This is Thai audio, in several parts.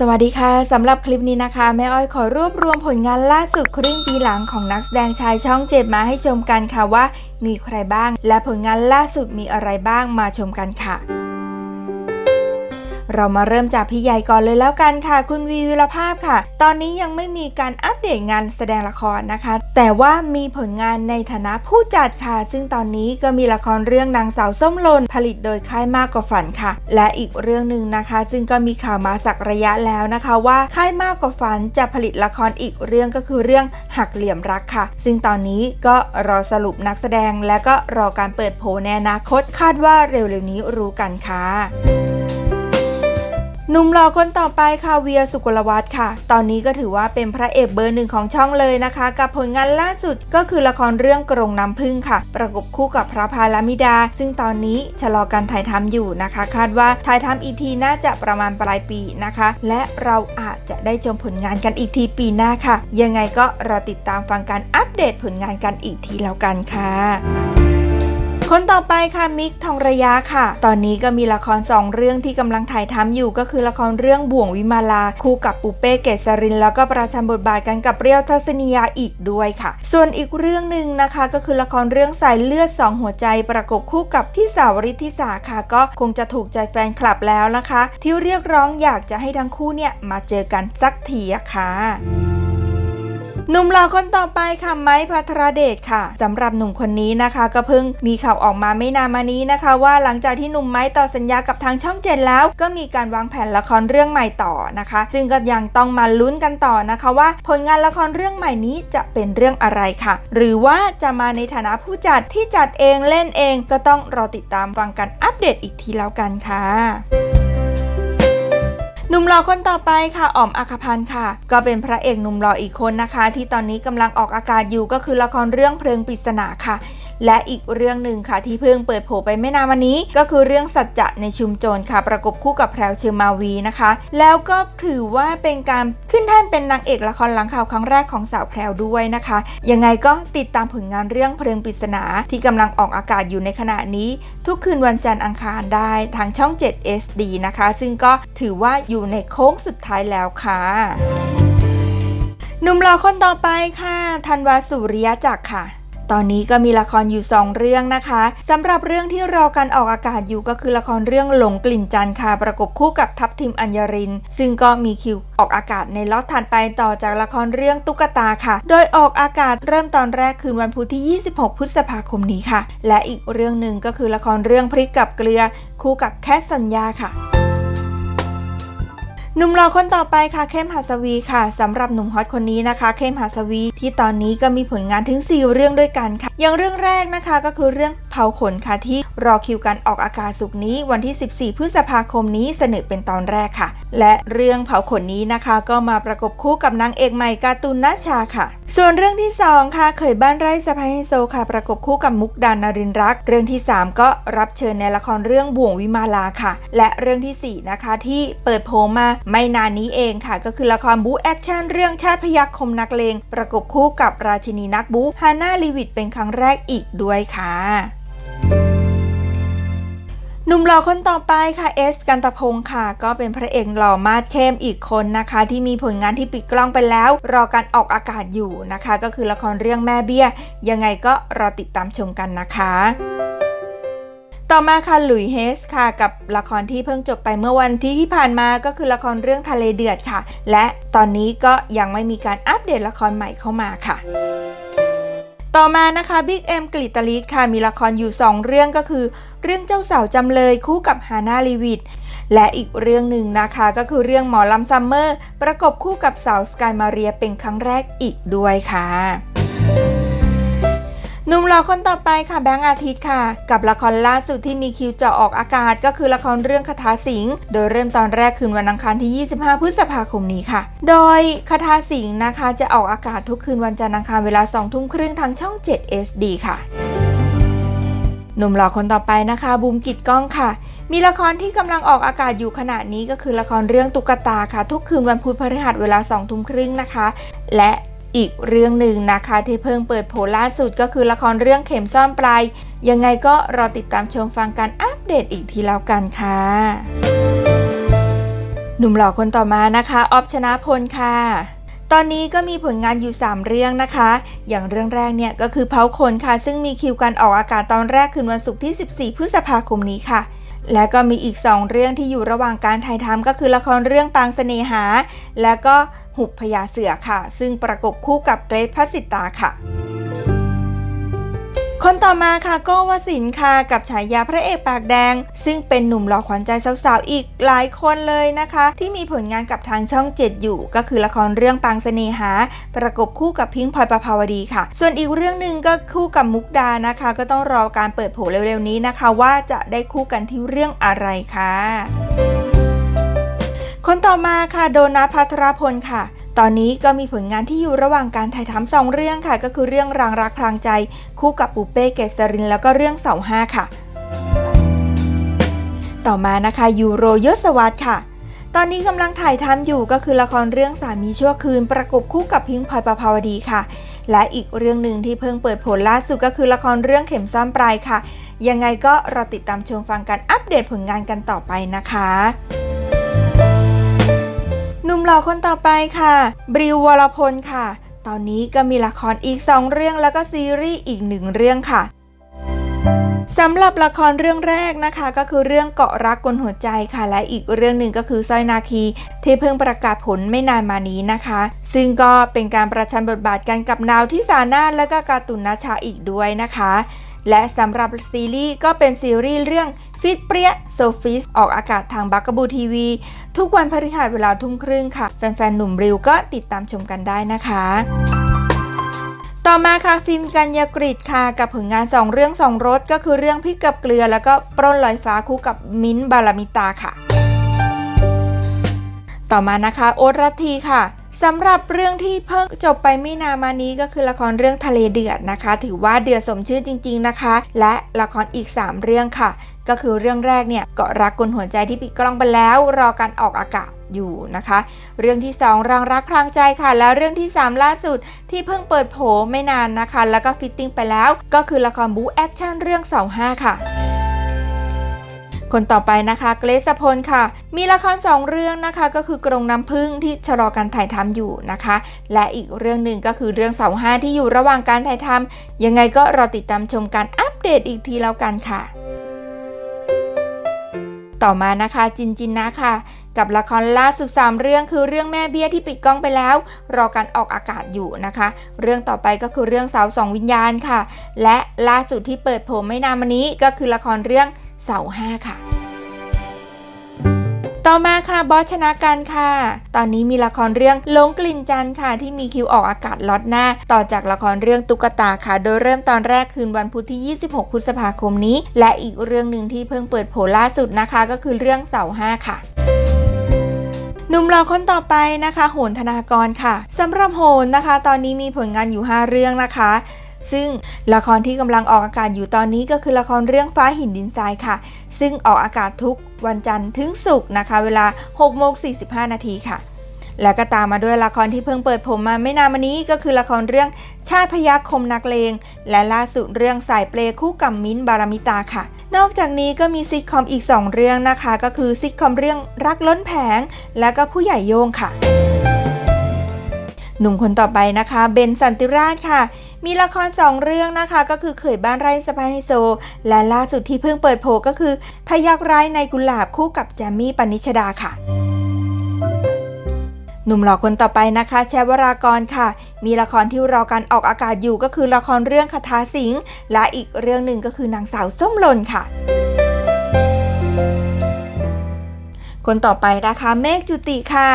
สวัสดีค่ะ สำหรับคลิปนี้นะคะ แม่อ้อยขอรวบรวมผลงานล่าสุดครึ่งปีหลังของนักแสดงชายช่องเจ็ดมาให้ชมกันค่ะว่า มีใครบ้าง และผลงานล่าสุดมีอะไรบ้างมาชมกันค่ะ เรามาเริ่มจากพี่ใหญ่ก่อนเลยแล้วกันค่ะ คุณวีวิรภาพค่ะ ตอนนี้ยังไม่มีการอัปเดตงานแสดงละครนะคะ แต่ว่ามีผลงานในฐานะผู้จัดค่ะ ซึ่งตอนนี้ก็มีละครเรื่องนางสาวส้มหลนผลิตโดยค่ายมากกว่าฝันค่ะ และอีกเรื่องหนึ่งนะคะ ซึ่งก็มีข่าวมาสักระยะแล้วนะคะว่าค่ายมากกว่าฝันจะผลิตละครอีกเรื่องก็คือเรื่องหักเหลี่ยมรักค่ะ ซึ่งตอนนี้ก็รอสรุปนักแสดงและก็รอการเปิดโผในอนาคตคาดว่าเร็วๆนี้รู้กันค่ะ หนุ่มหล่อคนต่อไปค่ะเวียสุกลวัฒน์ค่ะ ตอนนี้ก็ถือว่าเป็นพระเอกเบอร์หนึ่งของช่องเลยนะคะ กับผลงานล่าสุดก็คือละครเรื่องกรงน้ำพึ่งค่ะ ประกบคู่กับพระพาลามิดา ซึ่งตอนนี้ชะลอการถ่ายทำอยู่นะคะ คาดว่าถ่ายทำอีกทีน่าจะประมาณปลายปีนะคะ และเราอาจจะได้ชมผลงานกันอีกทีปีหน้าค่ะ ยังไงก็รอติดตามฟังการอัปเดตผลงานกันอีกทีแล้วกันค่ะ คนต่อไปค่ะมิกทองระยะค่ะ ตอนนี้ก็มีละครสองเรื่องที่กำลังถ่ายทำอยู่ก็คือละครเรื่องบ่วงวิมาลา คู่กับปูเป้เกษริน แล้วก็ประชันบทบาทกันกับเปรี้ยวทัศนียาอีกด้วยค่ะ ส่วนอีกเรื่องหนึ่งนะคะก็คือละครเรื่องสายเลือดสองหัวใจประกบคู่กับที่สาวริธิสาค่ะก็คงจะถูกใจแฟนคลับแล้วนะคะ ที่เรียกร้องอยากจะให้ทั้งคู่เนี่ยมาเจอกันสักทีอะค่ะ หนุ่มหล่อคนต่อไปค่ะไม้พัทรเดชค่ะสำหรับหนุ่มคนนี้นะคะ ก็เพิ่งมีข่าวออกมาไม่นานมานี้นะคะ ว่าหลังจากที่หนุ่มไม้ต่อสัญญากับทางช่องเจ็ดแล้ว ก็มีการวางแผนละครเรื่องใหม่ต่อนะคะ ซึ่งก็ยังต้องมาลุ้นกันต่อนะคะว่า ผลงานละครเรื่องใหม่นี้จะเป็นเรื่องอะไรค่ะ หรือว่าจะมาในฐานะผู้จัดที่จัดเองเล่นเองก็ต้องรอติดตามฟังกันอัปเดตอีกทีแล้วกันค่ะ หนุ่มหล่อคนต่อไปค่ะอ๋อมอัคพันธ์ค่ะ ก็เป็นพระเอกหนุ่มหล่ออีกคนนะคะ ที่ตอนนี้กำลังออกอากาศอยู่ก็คือละครเรื่องเพลิงปริศนาค่ะ และอีกเรื่องหนึ่งค่ะที่เพิ่งเปิดโผไปไม่นานมานี้ ก็คือเรื่องสัจจะในชุมโจรค่ะ ประกบคู่กับแพรวเชอร์มาวีนะคะ แล้วก็ถือว่าเป็นการขึ้นแท่นเป็นนางเอกละครหลังข่าวครั้งแรกของสาวแพรวด้วยนะคะ ยังไงก็ติดตามผลงานเรื่องเพลิงปริศนาที่กำลังออกอากาศอยู่ในขณะนี้ ทุกคืนวันจันทร์อังคารได้ทางช่อง 7 SD นะคะ ซึ่งก็ถือว่าอยู่ในโค้งสุดท้ายแล้วค่ะหนุ่มหล่อคนต่อไปค่ะธันวาสุริยจักรค่ะ ตอนนี้ก็มีละครอยู่ 2 เรื่องนะคะสำหรับเรื่องที่รอการออกอากาศอยู่ก็คือละครเรื่องหลงกลิ่นจันค่ะประกบคู่กับทัพทิมอัญญริน ซึ่งก็มีคิวออกอากาศในล็อตถัดไปต่อจากละครเรื่องตุ๊กตาค่ะ โดยออกอากาศเริ่มตอนแรกคืนวันพุธที่ 26 พฤษภาคมนี้ค่ะ และอีกเรื่องหนึ่งก็คือละครเรื่องพริกกับเกลือ คู่กับแคสสัญญาค่ะหนุ่มหล่อคนต่อไปค่ะเข้มหัสวีค่ะสำหรับหนุ่มฮอตคนนี้นะคะ เข้มหัสวีที่ตอนนี้ก็มีผลงานถึง 4 เรื่องด้วยกันค่ะ อย่างเรื่องแรกนะคะก็คือเรื่องเผาขนค่ะที่รอคิวการออกอากาศสุกนี้วันที่ 14 พฤษภาคมนี้เสนอเป็นตอนแรกค่ะ และเรื่องเผาขนนี้นะคะ ก็มาประกบคู่กับนางเอกใหม่การ์ตูนนาชาค่ะ ส่วนเรื่องที่ 2 ค่ะเขยบ้านไร่สะพายโซค่ะ ประกบคู่กับมุกดานารินรัก เรื่องที่ 3 ก็รับเชิญในละครเรื่องบ่วงวิมาลาค่ะ และเรื่องทีสี่ 4 นะคะ ที่เปิดโผมาไม่นานนี้เองค่ะ ก็คือละครบู๊แอคชั่นเรื่องชาติพยัคฆ์คมนักเลงประกบคู่กับราชินีนักบู๊ฮาน่าลีวิตเป็นครั้งแรกอีกด้วยค่ะหนุ่มหล่อคนต่อไปค่ะเอสกันตะพงค์ค่ะ ก็เป็นพระเอกหล่อมาดเข้มอีกคนนะคะ ที่มีผลงานที่ปิดกล้องไปแล้ว รอการออกอากาศอยู่นะคะ ก็คือละครเรื่องแม่เบี้ย ยังไงก็รอติดตามชมกันนะคะ ต่อมาค่ะหลุยเฮสค่ะ กับละครที่เพิ่งจบไปเมื่อวันที่ที่ผ่านมาก็คือละครเรื่องทะเลเดือดค่ะ และตอนนี้ก็ยังไม่มีการอัปเดตละครใหม่เข้ามาค่ะต่อมานะคะบิ๊กเอ็มกลิตลิสค่ะมีละครอยู่ 2 เรื่องก็คือ เรื่องเจ้าสาวจำเลยคู่กับฮานาลีวิตและอีกเรื่องหนึ่งนะคะก็คือเรื่องหมอลำซัมเมอร์ ประกบคู่กับสาวสกายมาเรียเป็นครั้งแรกอีกด้วยค่ะ หล่อคนต่อไปค่ะแบงค์อาทิตย์ค่ะ กับละครล่าสุดที่มีคิวจะออกอากาศก็คือละครเรื่องคาถาสิงโดยเริ่มตอนแรกคืนวันอังคารที่ 25 พฤษภาคมนี้ค่ะ โดยคาถาสิงนะคะจะออกอากาศทุกคืนวันจันทร์อังคารเวลา2ทุ่มครึ่งทางช่อง7 SD ค่ะหนุ่มหล่อคนต่อไปนะคะบูมกิดก้องค่ะ มีละครที่กำลังออกอากาศอยู่ขณะนี้ก็คือละครเรื่องตุ๊กตาค่ะ ทุกคืนวันพุธพฤหัสเวลา2ทุ่มครึ่งนะคะ และ อีกเรื่องหนึ่งนะคะที่เพิ่งเปิดโผล่าสุดก็คือละครเรื่องเข็มซ่อนปลาย ยังไงก็รอติดตามชมฟังการอัปเดตอีกทีแล้วกันค่ะหนุ่มหล่อคนต่อมานะคะออฟชนะพลค่ะตอนนี้ก็มีผลงานอยู่ 3 เรื่องนะคะ อย่างเรื่องแรกเนี่ยก็คือเผาขนค่ะ ซึ่งมีคิวการออกอากาศตอนแรกคืนวันศุกร์ที่ 14 พฤษภาคมนี้ค่ะ และก็มีอีก 2 เรื่องที่อยู่ระหว่างการถ่ายทำก็คือละครเรื่องปางเสน่หา และก็ หุบพญาเสือค่ะ ซึ่งประกบคู่กับเกรซพัสิตาค่ะ คนต่อมาค่ะก้วสินค่ะกับฉายาพระเอกปากแดง ซึ่งเป็นหนุ่มหล่อขวัญใจสาวๆอีกหลายคนเลยนะคะ ที่มีผลงานกับทางช่อง 7 อยู่ ก็คือละครเรื่องปางเสน่หา ประกบคู่กับพิงค์พลอยประภาวดีค่ะ ส่วนอีกเรื่องหนึ่งก็คู่กับมุกดานะคะ ก็ต้องรอการเปิดเผยเร็วๆนี้นะคะ ว่าจะได้คู่กันที่เรื่องอะไรค่ะ คนต่อมาค่ะโดนัทพัทรพลค่ะ ตอนนี้ก็มีผลงานที่อยู่ระหว่างการถ่ายทำสองเรื่องค่ะ ก็คือเรื่องรางรักพลางใจ คู่กับปูเป้เกษริน แล้วก็เรื่องเสาห้าค่ะ ต่อมานะคะยูโรยศวรรค่ะตอนนี้กำลังถ่ายทำอยู่ก็คือละครเรื่องสามีชั่วคืน ประกบคู่กับพิงพลอยประภาวดีค่ะ และอีกเรื่องหนึ่งที่เพิ่งเปิดผลล่าสุดก็คือละครเรื่องเข็มซ่อนปลายค่ะ ยังไงก็รอติดตามชมฟังกันอัปเดตผลงานกันต่อไปนะคะ หนุ่มหล่อคนต่อไปค่ะ บริววรพลค่ะ ตอนนี้ก็มีละครอีก 2 เรื่องแล้วก็ซีรีส์อีกหนึ่งเรื่องค่ะสำหรับละครเรื่องแรกนะคะ ก็คือเรื่องเกาะรักกลหัวใจค่ะ และอีกเรื่องหนึ่งก็คือสร้อยนาคี ที่เพิ่งประกาศผลไม่นานมานี้นะคะ ซึ่งก็เป็นการประชันบทบาทกันกับนาวที่สานาและก็การ์ตุนนาชาอีกด้วยนะคะ และสำหรับซีรีส์ก็เป็นซีรีส์เรื่อง ฟิตเปรี้ยโซฟิสออกอากาศทางบักกบูทีวี ทุกวันพฤหัสเวลาทุ่มครึ่งค่ะ แฟนๆ หนุ่มริวก็ติดตามชมกันได้นะคะ ต่อมาค่ะฟิล์มกัญญากฤษค่ะ กับผลงาน 2 เรื่อง 2 รส ก็คือเรื่องพริกกับเกลือ แล้วก็ปล้นลอยฟ้าคู่กับมิ้นบาลามิตาค่ะ ต่อมานะคะโอรัตทีค่ะ สำหรับเรื่องที่เพิ่งจบไปไม่นานมานี้ก็คือละครเรื่องทะเลเดือดนะคะ ถือว่าเดือดสมชื่อจริง ๆนะคะ และละครอีก 3 เรื่องค่ะ ก็คือเรื่องแรกเนี่ยเกาะรักกลหัวใจที่ปิดกล้องไปแล้ว รอการออกอากาศอยู่นะคะ เรื่องที่ 2 รังรักพลางใจค่ะ แล้วเรื่องที่ 3 ล่าสุดที่เพิ่งเปิดโผไม่นานนะคะ แล้วก็ฟิตติ้งไปแล้ว ก็คือละครบู๊แอคชั่นเรื่องเสาห้าค่ะ คนต่อไปนะคะเกรซพลค่ะ มีละครสองเรื่องนะคะ ก็คือกรงน้ำพึ่งที่ชะลอการถ่ายทำอยู่นะคะ และอีกเรื่องหนึ่งก็คือเรื่องเสาห้าที่อยู่ระหว่างการถ่ายทำยังไงก็รอติดตามชมการอัปเดตอีกทีแล้วกันค่ะ ต่อมานะคะจินจินนะค่ะกับละครล่าสุด 3 เรื่องคือเรื่องแม่เบี้ยที่ปิดกล้องไปแล้ว รอการออกอากาศอยู่นะคะ เรื่องต่อไปก็คือเรื่องสาวสองวิญญาณค่ะ และล่าสุดที่เปิดโผมไม่นานมานี้ก็คือละครเรื่อง เสาห้าค่ะ ต่อมาค่ะบอสชนะกันค่ะ ตอนนี้มีละครเรื่องลงกลิ่นจันค่ะ ที่มีคิวออกอากาศล็อตหน้า ต่อจากละครเรื่องตุ๊กตาค่ะ โดยเริ่มตอนแรกคืนวันพุธที่ 26 พฤษภาคมนี้ และอีกเรื่องหนึ่งที่เพิ่งเปิดโผล่าสุดนะคะ ก็คือเรื่องเสาห้าค่ะหนุ่มหล่อคนต่อไปนะคะ โหนธนากรค่ะสำหรับโหนนะคะ ตอนนี้มีผลงานอยู่ 5 เรื่องนะคะ ซึ่งละครที่กำลังออกอากาศอยู่ตอนนี้ก็คือละครเรื่องฟ้าหินดินทรายค่ะ ซึ่งออกอากาศทุกวันจันทร์ถึงศุกร์นะคะ เวลา6โมง45 นาทีค่ะ แล้วก็ตามมาด้วยละครที่เพิ่งเปิดผมมาไม่นานมานี้ก็คือละครเรื่องชาติพยัคคมนักเลง และล่าสุดเรื่องสายเปลคู่กับมิ้นบารามิตาค่ะนอกจากนี้ก็มีซิทคอมอีก 2 เรื่องนะคะ ก็คือซิทคอมเรื่องรักล้นแผง และก็ผู้ใหญ่โยงค่ะ หนุ่มคนต่อไปนะคะเบนสันติราชค่ะ มีละคร2เรื่องนะคะก็คือเขยบ้านไร่สะพายไฮโซ และล่าสุดที่เพิ่งเปิดโผก็คือ พยักร้ายในกุหลาบคู่กับแจมมี่ปนิชดาค่ะหนุ่มหล่อคนต่อไปนะคะแชวรากรค่ะ มีละครที่รอการออกอากาศอยู่ก็คือละครเรื่องคาถาสิงห์และอีกเรื่องหนึ่งก็คือนางสาวส้มหล่นค่ะ คนต่อไปนะคะเมฆจุติค่ะ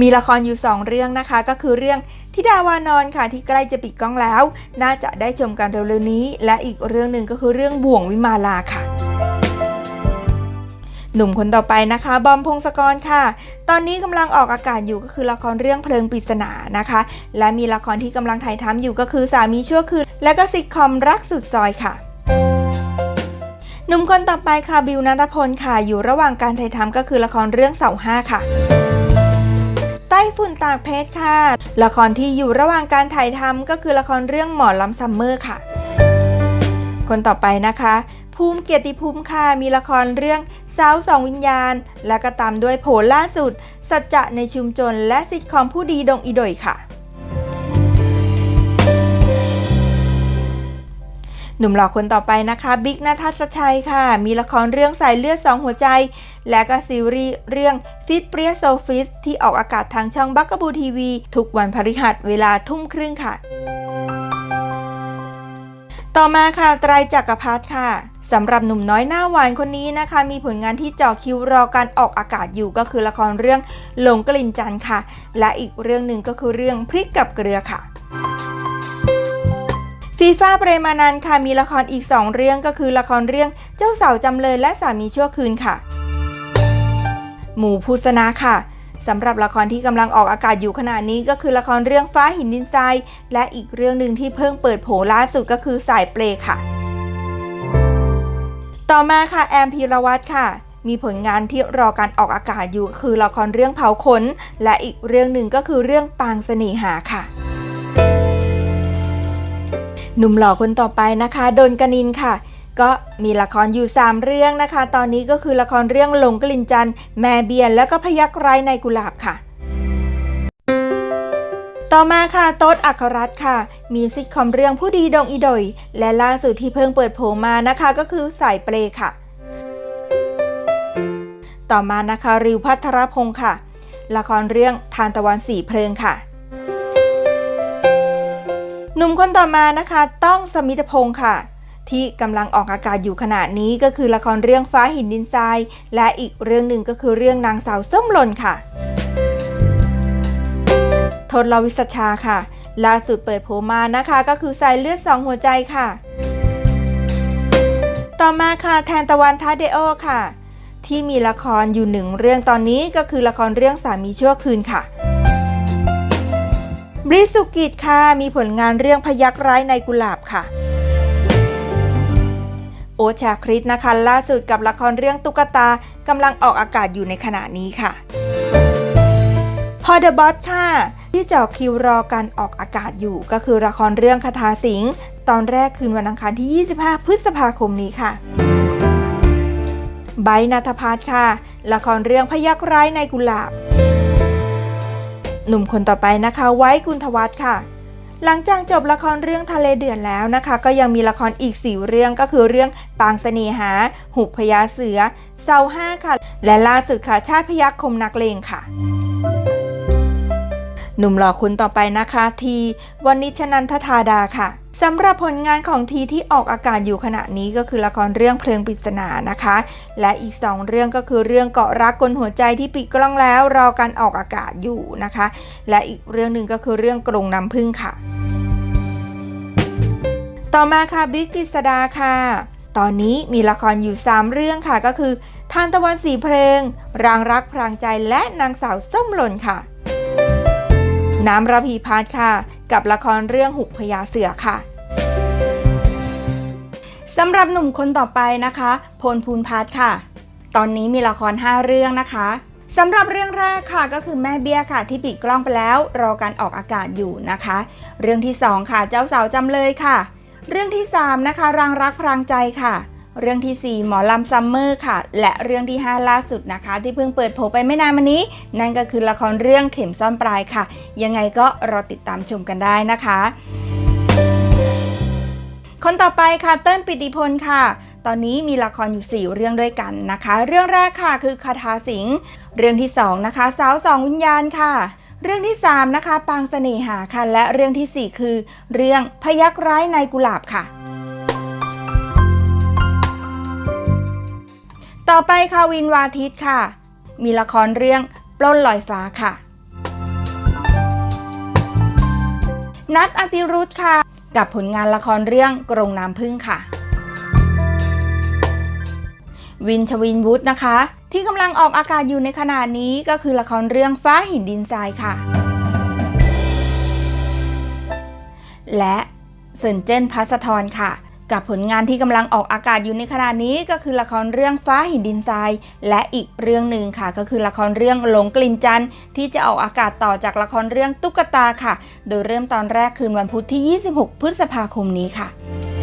มีละครอยู่ 2 เรื่องนะคะ ก็คือเรื่องทิดาวานอนค่ะที่ใกล้จะปิดกล้องแล้ว น่าจะได้ชมกันเร็วๆนี้ และอีกเรื่องหนึ่งก็คือเรื่องบ่วงวิมาลาค่ะหนุ่มคนต่อไปนะคะ บอมพงศกรค่ะ ตอนนี้กำลังออกอากาศอยู่ก็คือละครเรื่องเพลิงปริศนานะคะ และมีละครที่กำลังถ่ายทำอยู่ก็คือสามีชั่วคืน และก็ซิทคอมรักสุดซอยค่ะหนุ่มคนต่อไปค่ะบิวนัทพลค่ะ อยู่ระหว่างการถ่ายทำก็คือละครเรื่องเสาห้าค่ะ ไต้ฝุ่นตากเพชรค่ะ ละครที่อยู่ระหว่างการถ่ายทำก็คือละครเรื่องหมอลำซัมเมอร์ค่ะ คนต่อไปนะคะ ภูมิเกียรติภูมิค่ะ มีละครเรื่องสาวสองวิญญาณ และก็ตามด้วยโผล่ล่าสุด สัจจะในชุมชนและสิทธิคอมผู้ดีดงอีดอยค่ะ หนุ่มหล่อคนต่อไปนะคะบิ๊กนัทศชัยค่ะ มีละครเรื่องสายเลือดสองหัวใจ และก็ซีรีส์เรื่องฟิตเปรียโซฟิสที่ออกอากาศทางช่องบักกบูทีวีทุกวันพฤหัสเวลาทุ่มครึ่งค่ะ ต่อมาค่ะไตรจักรพัฒค่ะสำหรับหนุ่มน้อยหน้าหวานคนนี้นะคะ มีผลงานที่เจ่อคิวรอการออกอากาศอยู่ก็คือละครเรื่องหลงกลิ่นจันทร์ค่ะ และอีกเรื่องหนึ่งก็คือเรื่องพริกกับเกลือค่ะ ฟีฟ่าเปรมานันค่ะมีละครอีก 2 เรื่องก็คือละครเรื่องเจ้าสาวจำเลยและสามีชั่วคืนค่ะ หมูพุสนาค่ะสำหรับละครที่กำลังออกอากาศอยู่ขณะนี้ก็คือละครเรื่องฟ้าหินดินทรายและอีกเรื่องหนึ่งที่เพิ่งเปิดโผล่าสุดก็คือสายเปลค่ะ ต่อมาค่ะแอมพีรวัตรค่ะ มีผลงานที่รอการออกอากาศอยู่คือละครเรื่องเผาขน และอีกเรื่องหนึ่งก็คือเรื่องปางเสน่หาค่ะ หนุ่มหล่อคนต่อไปนะคะดนกนินค่ะ ก็มีละครอยู่ 3 เรื่องนะคะ ตอนนี้ก็คือละครเรื่องหลงกลิ่นจันทร์แม่เบียน แล้วก็พยักไรในกุหลาบค่ะต่อมาค่ะโต๊ดอัครรัตน์ค่ะ มีซิทคอมเรื่องผู้ดีดงอีดอย และล่าสุดที่เพิ่งเปิดโผมานะคะ ก็คือสายเปลค่ะ ต่อมานะคะริวพัทรพงศ์ค่ะ ละครเรื่องทานตะวันสีเพลิงค่ะ หนุ่มคนต่อมานะคะต้องสมิธพงศ์ค่ะ ที่กำลังออกอากาศอยู่ขณะนี้ก็คือละครเรื่องฟ้าหินดินทราย และอีกเรื่องหนึ่งก็คือเรื่องนางสาวส้มหล่นค่ะทศลวิสชาค่ะ ล่าสุดเปิดโผมานะคะ ก็คือสายเลือดสองหัวใจค่ะ ต่อมาค่ะแทนตะวันทาเดโอค่ะ ที่มีละครอยู่หนึ่งเรื่องตอนนี้ก็คือละครเรื่องสามีชั่วคืนค่ะ บริสุกิจค่ะ มีผลงานเรื่องพยักร้ายในกุหลาบค่ะ โอชาคริสนะคะ ล่าสุดกับละครเรื่องตุ๊กตากำลังออกอากาศอยู่ในขณะนี้ค่ะ พอเดอะบอสค่ะ ที่เจาะคิวรอการออกอากาศอยู่ ก็คือละครเรื่องคาถาสิงตอนแรกคืนวันอังคารที่ 25 พฤษภาคมนี้ค่ะไบร์ทนาทพัฒน์ค่ะ ละครเรื่องพยักร้ายในกุหลาบ หนุ่มคนต่อไปนะคะ ไว้กุลทวัฒน์ค่ะ หลังจากจบละครเรื่องทะเลเดือดแล้วนะคะ ก็ยังมีละครอีกสี่เรื่องก็คือเรื่องปางเสน่หา หุบพญาเสือเซาห้าค่ะ และล่าสุดค่ะชาติพยักคมนักเลงค่ะ หนุ่มหล่อคนต่อไปนะคะทีวันนิชนันทธาดาค่ะสำหรับผลงานของทีที่ออกอากาศอยู่ขณะนี้ก็คือละครเรื่องเพลิงปริศนานะคะ และอีก 2 เรื่องก็คือเรื่องเกาะรักกลหัวใจที่ปิดกล้องแล้วรอการออกอากาศอยู่นะคะ และอีกเรื่องหนึ่งก็คือเรื่องกรงน้ำพึ่งค่ะ ต่อมาค่ะบิ๊กกฤษดาค่ะ ตอนนี้มีละครอยู่ 3 เรื่องค่ะก็คือทานตะวันสีเพลิงรางรักพรางใจและนางสาวส้มหล่นค่ะ น้ำระพีพัฒน์ค่ะ กับละครเรื่องหุบพญาเสือค่ะสำหรับหนุ่มคนต่อไปนะคะ พลภูนพัฒน์ค่ะ ตอนนี้มีละคร 5 เรื่องนะคะสำหรับเรื่องแรกค่ะก็คือแม่เบี้ยค่ะ ที่ปิดกล้องไปแล้วรอการออกอากาศอยู่นะคะ เรื่องที่ 2 ค่ะเจ้าสาวจำเลยค่ะ เรื่องที่ 3 นะคะรางรักพรางใจค่ะ เรื่องทีสี่ 4 หมอลำซัมเมอร์ค่ะ และเรื่องที่ 5 ล่าสุดนะคะ ที่เพิ่งเปิดโผไปไม่นานมานี้ นั่นก็คือละครเรื่องเข็มซ่อนปลายค่ะ ยังไงก็รอติดตามชมกันได้นะคะ คนต่อไปค่ะเติ้ลปิติพลค่ะตอนนี้มีละครอยู่ 4 เรื่องด้วยกันนะคะ เรื่องแรกค่ะคือคาถาสิงห์เรื่องที่ 2 นะคะ สาวสองวิญญาณค่ะ เรื่องที่ 3 นะคะ ปางเสน่หาค่ะ และเรื่องทีสี่4 คือ เรื่องพยักร้ายในกุหลาบค่ะ ต่อไปค่ะวินวาทิตค่ะ มีละครเรื่องปล้นลอยฟ้าค่ะ นัดอติรุธค่ะ กับผลงานละครเรื่องกรงน้ำพึ่งค่ะ วินชวินวุฒนะคะ ที่กำลังออกอากาศอยู่ในขณะนี้ก็คือละครเรื่องฟ้าหินดินทรายค่ะ และเซินเจิ้นพัสทรค่ะ กับผลงานที่กำลังออกอากาศอยู่ในขณะนี้ก็คือละครเรื่องฟ้าหินดินทราย และอีกเรื่องหนึ่งค่ะ ก็คือละครเรื่องหลงกลิ่นจันทร์ที่จะออกอากาศต่อจากละครเรื่องตุ๊กตาค่ะ โดยเริ่มตอนแรกคืนวันพุธที่ 26 พฤษภาคมนี้ค่ะค่ะ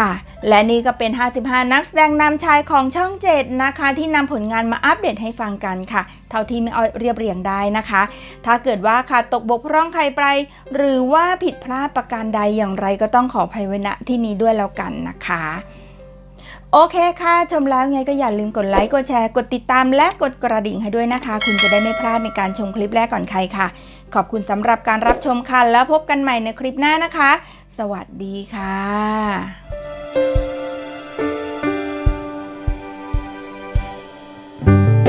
ค่ะ และนี่ก็เป็น 55 นักแสดงนำชายของช่อง 7 นะคะ ที่นำผลงานมาอัปเดตให้ฟังกันค่ะ เท่าที่ไม่อ้อยเรียบเรียงได้นะคะ ถ้าเกิดว่าขาดตกบกพร่องใครไป หรือว่าผิดพลาดประการใดอย่างไรก็ต้องขออภัยไว้ณที่นี้ด้วยแล้วกันนะคะโอเคค่ะ ชมแล้วไงก็อย่าลืมกดไลค์ กดแชร์ กดติดตามและกดกระดิ่งให้ด้วยนะคะ คุณจะได้ไม่พลาดในการชมคลิปแรกก่อนใครค่ะ ขอบคุณสำหรับการรับชมค่ะ แล้วพบกันใหม่ในคลิปหน้านะคะ สวัสดีค่ะ